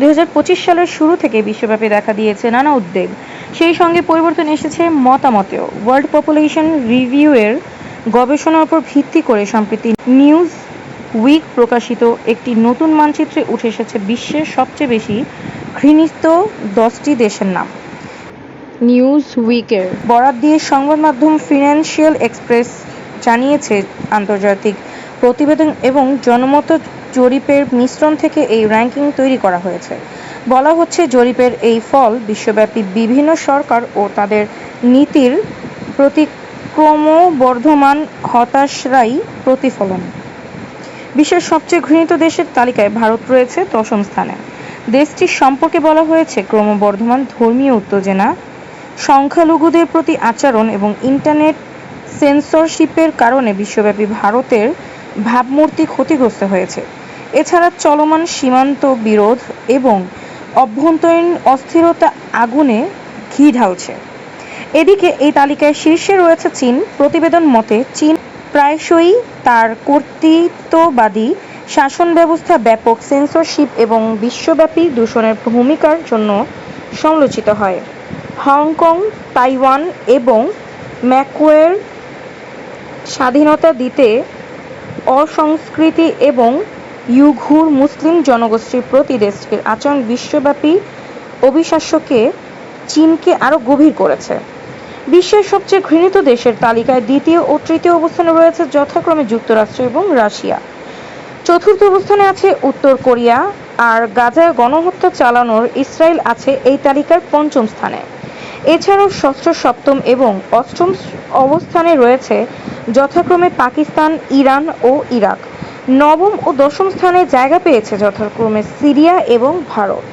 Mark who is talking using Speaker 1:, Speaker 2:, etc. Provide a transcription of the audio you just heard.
Speaker 1: দু হাজার পঁচিশ সালের শুরু থেকে বিশ্বব্যাপী দেখা দিয়েছে নানা উদ্বেগ। সেই সঙ্গে পরিবর্তন এসেছে মতামতেও। ওয়ার্ল্ড পপুলেশন রিভিউয়ের গবেষণার উপর ভিত্তি করে সম্প্রতি নিউজ উইক প্রকাশিত একটি নতুন মানচিত্রে উঠে এসেছে বিশ্বের সবচেয়ে বেশি ঘৃণিত দশটি দেশের নাম। নিউজ উইকের বরাত দিয়ে সংবাদ মাধ্যম ফিনান্সিয়াল এক্সপ্রেস জানিয়েছে আন্তর্জাতিক প্রতিবেদন এবং জনমত জরিপের মিশ্রণ থেকে এই র্যাঙ্কিং তৈরি করা হয়েছে। বলা হচ্ছে জরিপের এই ফল বিশ্বব্যাপী বিভিন্ন সরকার ও তাদের নীতির প্রতি ক্রমবর্ধমান হতাশারই প্রতিফলন। বিশ্বের সবচেয়ে ঘৃণিত দেশের তালিকায় ভারত রয়েছে দশম স্থানে। দেশটির সম্পর্কে বলা হয়েছে ক্রমবর্ধমান ধর্মীয় উত্তেজনা, সংখ্যালঘুদের প্রতি আচরণ এবং ইন্টারনেট সেন্সরশিপের কারণে বিশ্বব্যাপী ভারতের ভাবমূর্তি ক্ষতিগ্রস্ত হয়েছে। এছাড়া চলমান সীমান্ত বিরোধ এবং অভ্যন্তরীণ অস্থিরতা আগুনে ঘি ঢালছে। এদিকে এই তালিকায় শীর্ষে রয়েছে চীন। প্রতিবেদন মতে, চীন প্রায়শই তার কর্তৃত্ববাদী শাসন ব্যবস্থা, ব্যাপক সেন্সরশিপ এবং বিশ্বব্যাপী দূষণের ভূমিকার জন্য সমালোচিত হয়। হংকং, তাইওয়ান এবং ম্যাকওয়ের স্বাধীনতা দিতে অসংস্কৃতি এবং ইউঘুর মুসলিম জনগোষ্ঠীর প্রতি দেশটির আচরণ বিশ্বব্যাপী অবিশ্বাস্যকে চীনকে আরও গভীর করেছে। বিশ্বের সবচেয়ে ঘৃণিত দেশের তালিকায় দ্বিতীয় ও তৃতীয় অবস্থানে রয়েছে যথাক্রমে যুক্তরাষ্ট্র এবং রাশিয়া। চতুর্থ অবস্থানে আছে উত্তর কোরিয়া, আর গাজায় গণহত্যা চালানোর ইসরায়েল আছে এই তালিকার পঞ্চম স্থানে। এছাড়াও ষষ্ঠ, সপ্তম এবং অষ্টম অবস্থানে রয়েছে যথাক্রমে পাকিস্তান, ইরান ও ইরাক। নবম ও দশম স্থানে জায়গা পেয়েছে যথাক্রমে সিরিয়া এবং ভারত।